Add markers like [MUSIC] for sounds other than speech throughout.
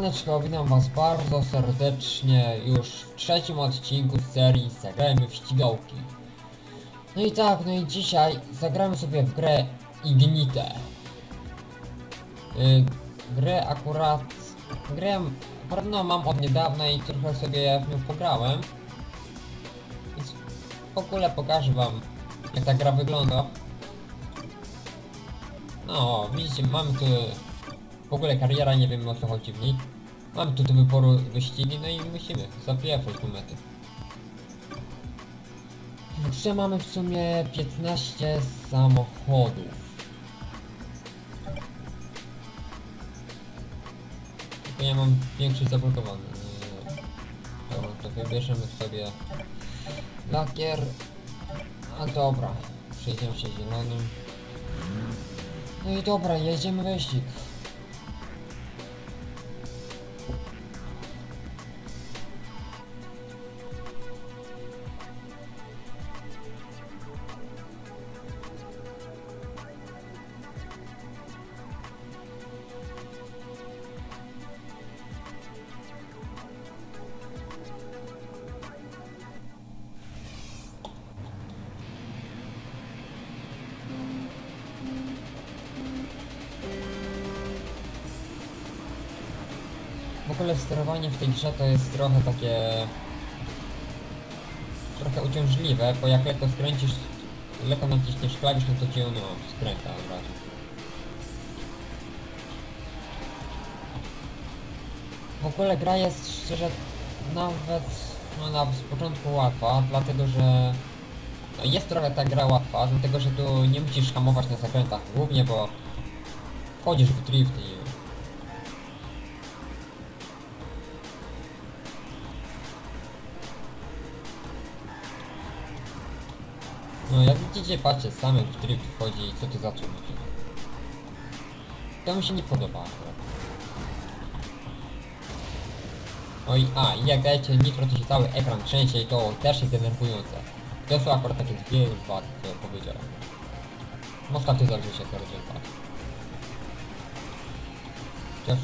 Siemaneczko, witam was bardzo serdecznie już w trzecim odcinku z serii Zagrajmy w ścigałki. No i tak, no i dzisiaj zagramy sobie w grę Ignite. Yy, grę akurat... Grę pewno mam od niedawna i trochę sobie w nią pograłem. Więc w ogóle pokażę wam jak ta gra wygląda. No, widzicie, mamy tu w ogóle kariera, nie wiem o co chodzi w niej. Mamy tu do wyboru wyścigi, no i musimy zapieprzać do mety. W mamy w sumie 15 samochodów. Tylko ja mam większość zablokowany. Yy, Dobra, to wybierzemy sobie lakier. A dobra, przejdziemy się zielonym. No i dobra, jedziemy wyścig. Ogóle sterowanie w tej grze to jest trochę takie... Trochę uciążliwe, bo jak lekko skręcisz, lekko naciśniesz klawisz, no to cię no, skręta od razu. W ogóle gra jest szczerze nawet no, na z początku łatwa, dlatego że no, jest trochę ta gra łatwa, dlatego że tu nie musisz hamować na zakrętach głównie, bo wchodzisz w drift i No widzicie, patrzcie, samy w drift wchodzi i co to za trudność. To mi się nie podoba akurat. Oj, a i jak dajecie nitro, to się cały ekran trzęsie i to też jest denerwujące. To są akurat takie dwie wady, co powiedziałem. Można to zależy się to rezultat. Chociaż...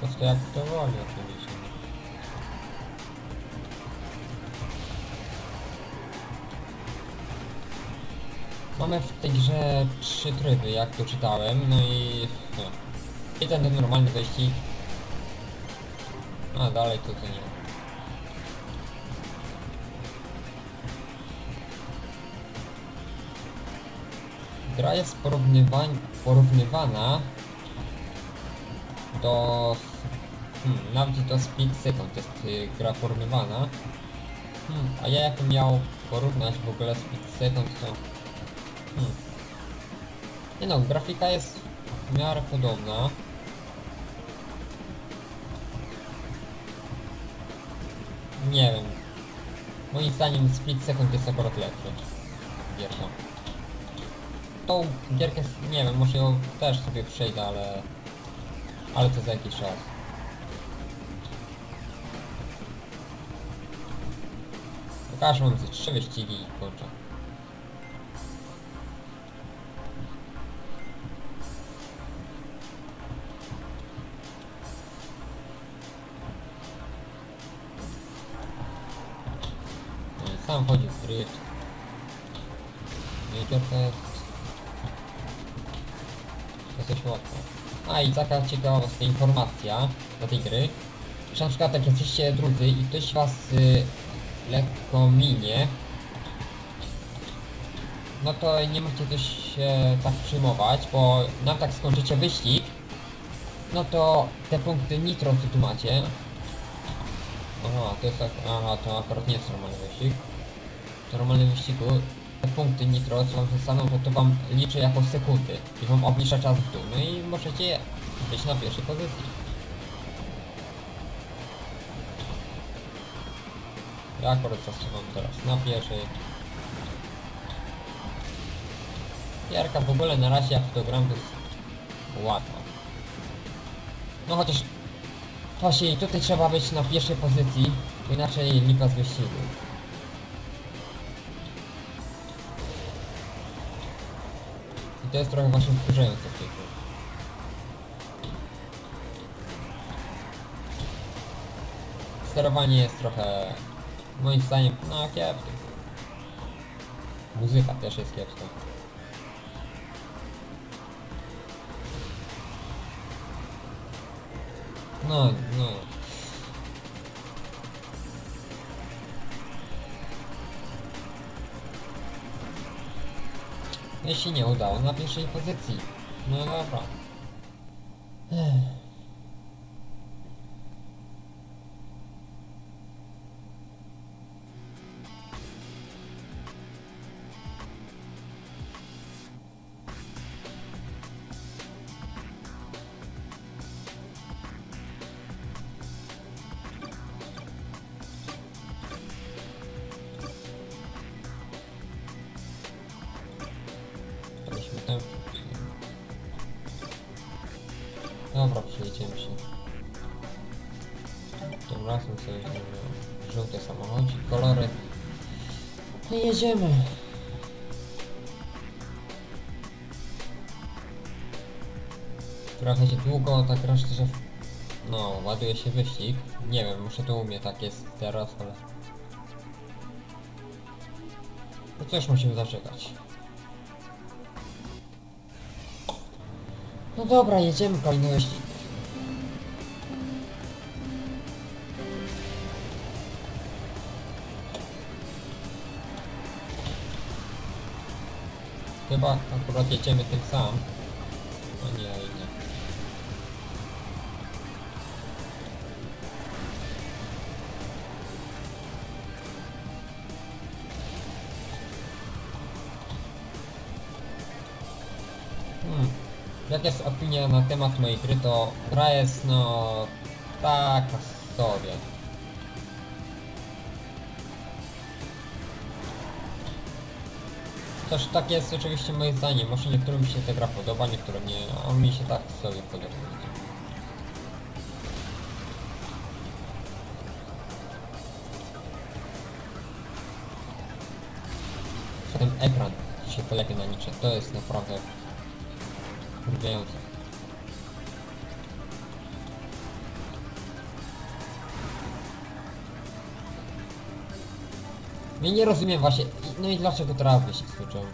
Prostu jak to woli oczywiście. Mamy w tej grze trzy tryby, jak to czytałem, no i... No. I ten, normalny wyścig. A dalej to, to nie. Gra jest porównywana do... Hmm, nawet do Speed Second jest y, gra porównywana. Hmm, a ja jakbym miał porównać w ogóle Speed Second to... Nie no, grafika jest w miarę podobna. Nie wiem. Moim zdaniem Split Second jest akurat lepszy. Gierka. Tą gierkę, nie wiem, może ją też sobie przejdę, ale... Ale to za jakiś czas. Pokażę wam trzy wyścigi i kończę. I Sam chodzi w drift. I gierka jest... Dosyć łatwa. A i taka ciekawostka informacja do tej gry, że na przykład jak jesteście drudzy i ktoś was y, lekko minie, no to nie musicie też się tak przyjmować, bo nam tak skończycie wyścig, no to te punkty nitro co tu macie, aha, to jest tak, aha, to akurat nie jest normalny wyścig, normalnym wyścigu te punkty nitro co wam zostaną, to to wam liczy jako sekundy i wam obniża czas w dół, no i możecie być na pierwszej pozycji. Ja akurat zasuwam teraz na pierwszej. Jarka w ogóle na razie jak to gram to jest łatwo. No chociaż właśnie tutaj trzeba być na pierwszej pozycji, inaczej lipa z wyścigu. I to jest trochę właśnie wkurzające w tej chwili. Sterowanie jest trochę, moim zdaniem, no kiepskie. Muzyka też jest kiepska. No, no. I się nie udało na pierwszej pozycji. No dobra. Ech. Tym razem sobie weźmiemy żółte samochodzi, kolory. I jedziemy. Trochę się długo tak resztę, że... No, ładuje się wyścig. Nie wiem, muszę to umie, tak jest teraz, ale... No cóż, musimy zaczekać. No dobra, jedziemy kolejny wyścig. Chyba akurat jedziemy tym sam. No nie, nie. Hmm. Jak jest opinia na temat mojej gry, to gra jest no taka sobie. Też tak jest oczywiście moje zdanie. Może niektórym się ta gra podoba, niektórym nie, a mi się tak sobie podoba. Ten ekran się polepia na nicze. To jest naprawdę wkurwiające. Ja nie rozumiem właśnie, no i dlaczego teraz wyścig skończyłem?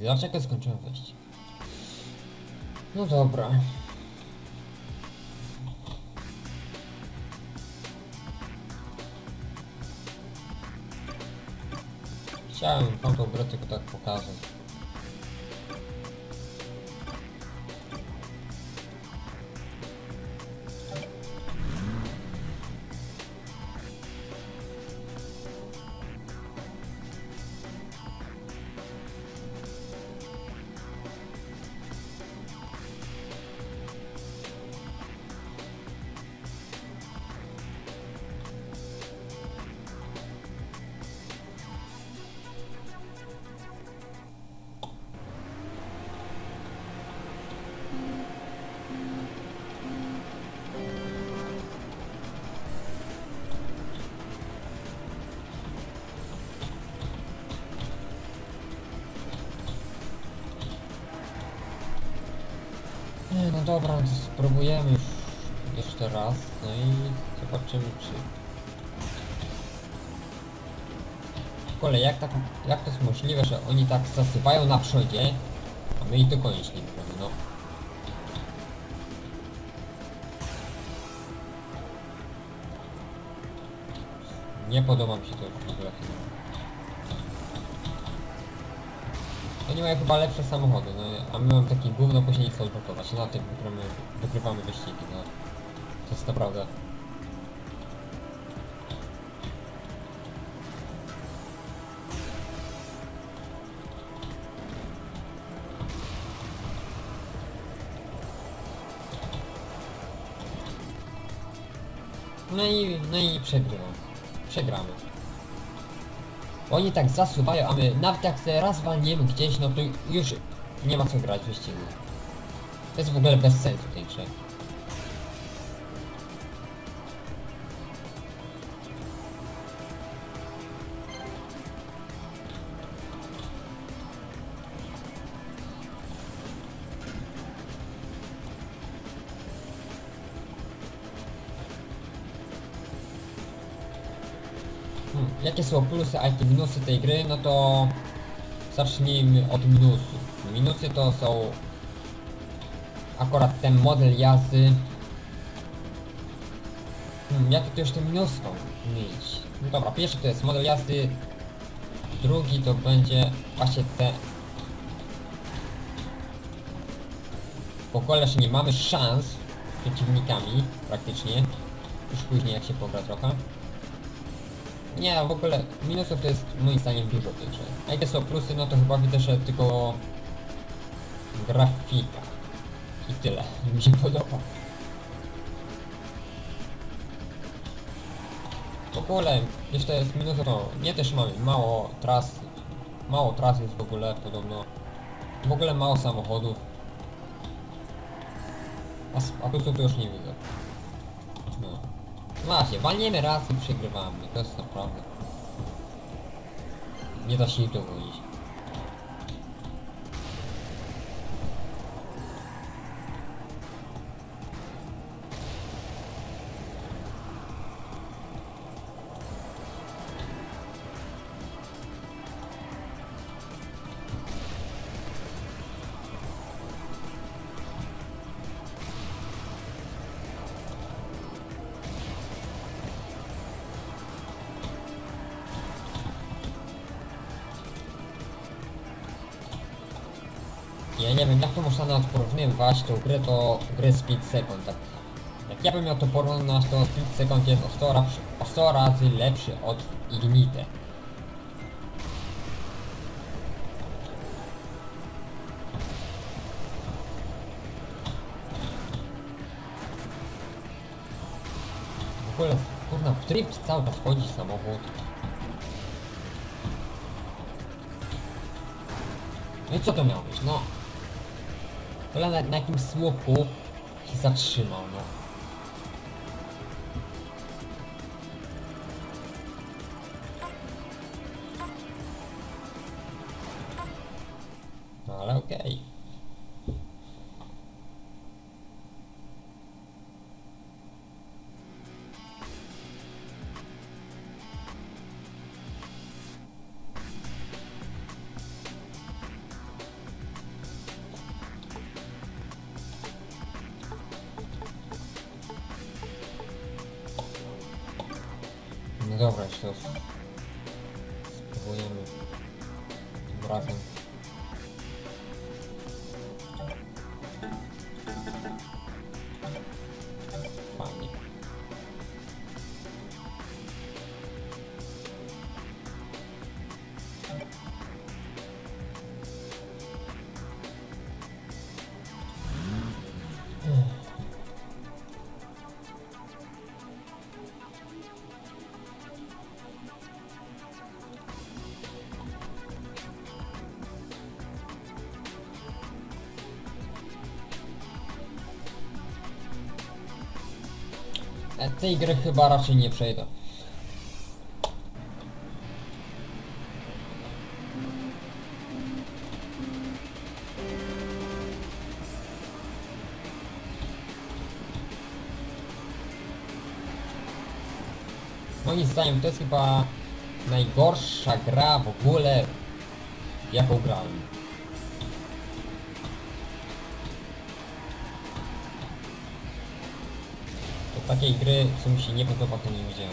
Dlaczego skończyłem wyścig? No dobra. Chciałem grę tylko tak pokazać. No dobra, spróbujemy już jeszcze raz, no i zobaczymy czy... W ogóle jak, tak, jak to jest możliwe, że oni tak zasypają na przodzie, a my ich dogonić nie no. Nie podoba mi się to chyba. Oni mają chyba lepsze samochody, no a my mamy taki gówno, nie chcą odblokować. Na tym wygramy, wygrywamy wyścigi, no. To jest naprawdę... No i, no i przegrywam. Przegramy. Oni tak zasuwają, a my nawet jak sobie raz walniemy gdzieś, no to już nie ma co grać w wyścigu. To jest w ogóle bez sensu tej grze. Jakie są plusy, a jakie minusy tej gry, no to zacznijmy od minusów. Minusy to są akurat ten model jazdy. Hmm, jakie to jeszcze minusy mieć? No dobra, pierwszy to jest model jazdy, drugi to będzie właśnie te... W ogóle jeszcze nie mamy szans z przeciwnikami praktycznie. Już później jak się pogra trochę. Nie, w ogóle minusów jest moim zdaniem dużo w. A jakie są plusy, no to chyba widzę, że tylko grafika. I tyle. [LAUGHS] Mi się podoba. W ogóle, jeszcze jest minus, to nie też mamy mało tras, mało tras jest w ogóle podobno. W ogóle mało samochodów. A, a plusów to już nie widzę. No. Właśnie, walniemy raz i przegrywamy. To jest naprawdę. Nie da się ich dowodzić. Nie wiem, jak to można nawet porównywać tą grę do gry Split Second. Tak. Jak ja bym miał to porównać, to Split Second jest o 100, razy, o 100 razy lepszy od Ignite. W ogóle, kurna, w drift cały czas chodzi samochód. No i co to miało być, no? Ale na, jakimś słupku się zatrzymał. No jeszcze to spróbujemy tym razem. Tej gry chyba raczej nie przejdę. Moim zdaniem to jest chyba najgorsza gra w ogóle, jaką grałem. Takiej gry, co mi się nie podoba, to nie widziałem.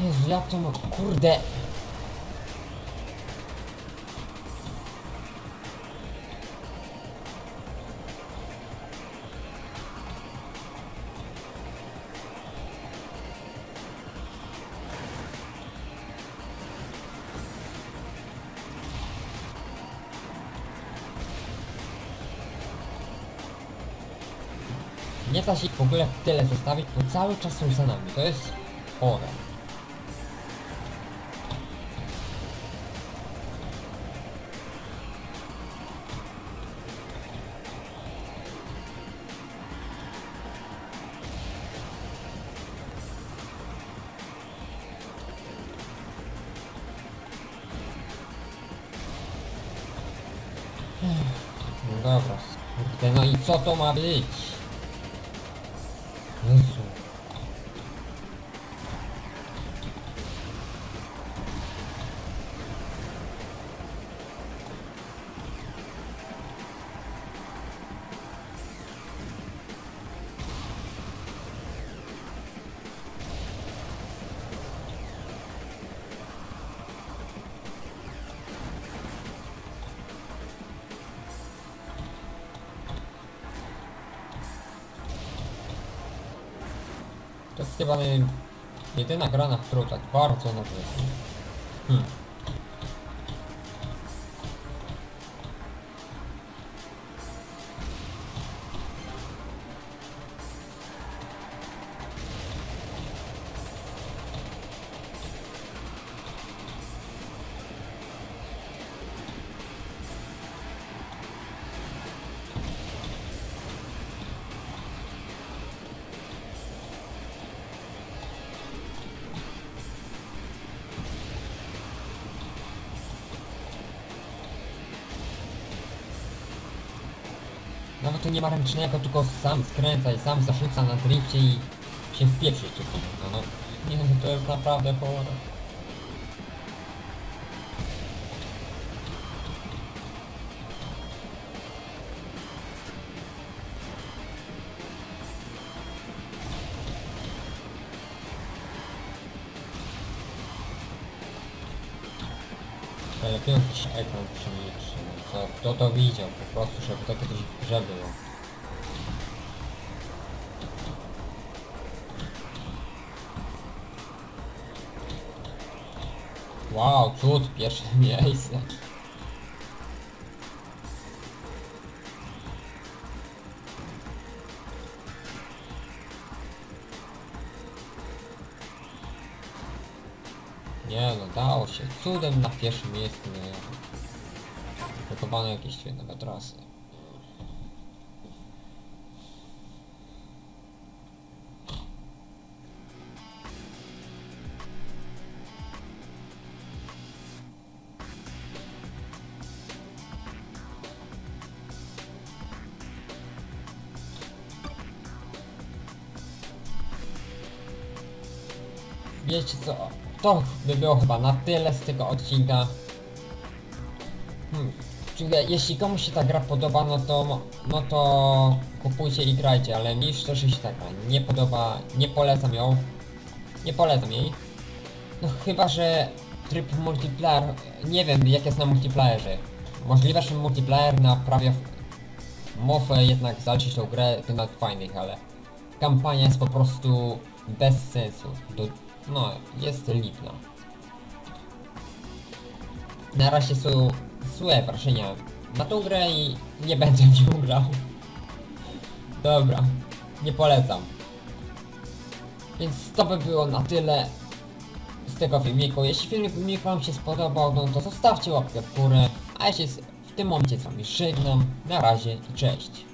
Jezu, jak to. Kurde! Nie da się ich w ogóle w tyle zostawić, bo cały czas są za nami. To jest chore. No dobra. No i co to ma być? To jest chyba jedyna gra, na którą tak bardzo narzekam. Hmm. Tu nie ma ręcznego, tylko sam skręca i sam zarzuca na drifcie i się wpieprzy czy no, no. Nie no, to jest naprawdę chore. Lepiący się ekran przemilczy. No co, kto to widział po prostu, żeby takie coś w grze było. Wow, cud, pierwsze [LAUGHS] miejsce. Nie no, dało się. Cudem na pierwszym miejscu. No, Wykowane jakieś świetne trasy. Wiecie co? To by było chyba na tyle z tego odcinka. Hmm. Czyli jeśli komuś się ta gra podoba, no to, no to kupujcie i grajcie, ale mi szczerze się ta gra nie podoba, nie polecam ją. Nie polecam jej. No chyba, że tryb multiplayer, nie wiem jak jest na multiplayerze. Możliwe, że multiplayer naprawia mofę jednak zaliczyć tą grę to nawet fajnych, ale kampania jest po prostu bez sensu. Do, no, jest lipna. Na razie są złe wrażenia na tą grę i nie będę w nią grał. Dobra, nie polecam. Więc to by było na tyle z tego filmiku. Jeśli filmik wam się spodobał, no to zostawcie łapkę w górę. A ja się w tym momencie z wami żegnam. Na razie i cześć.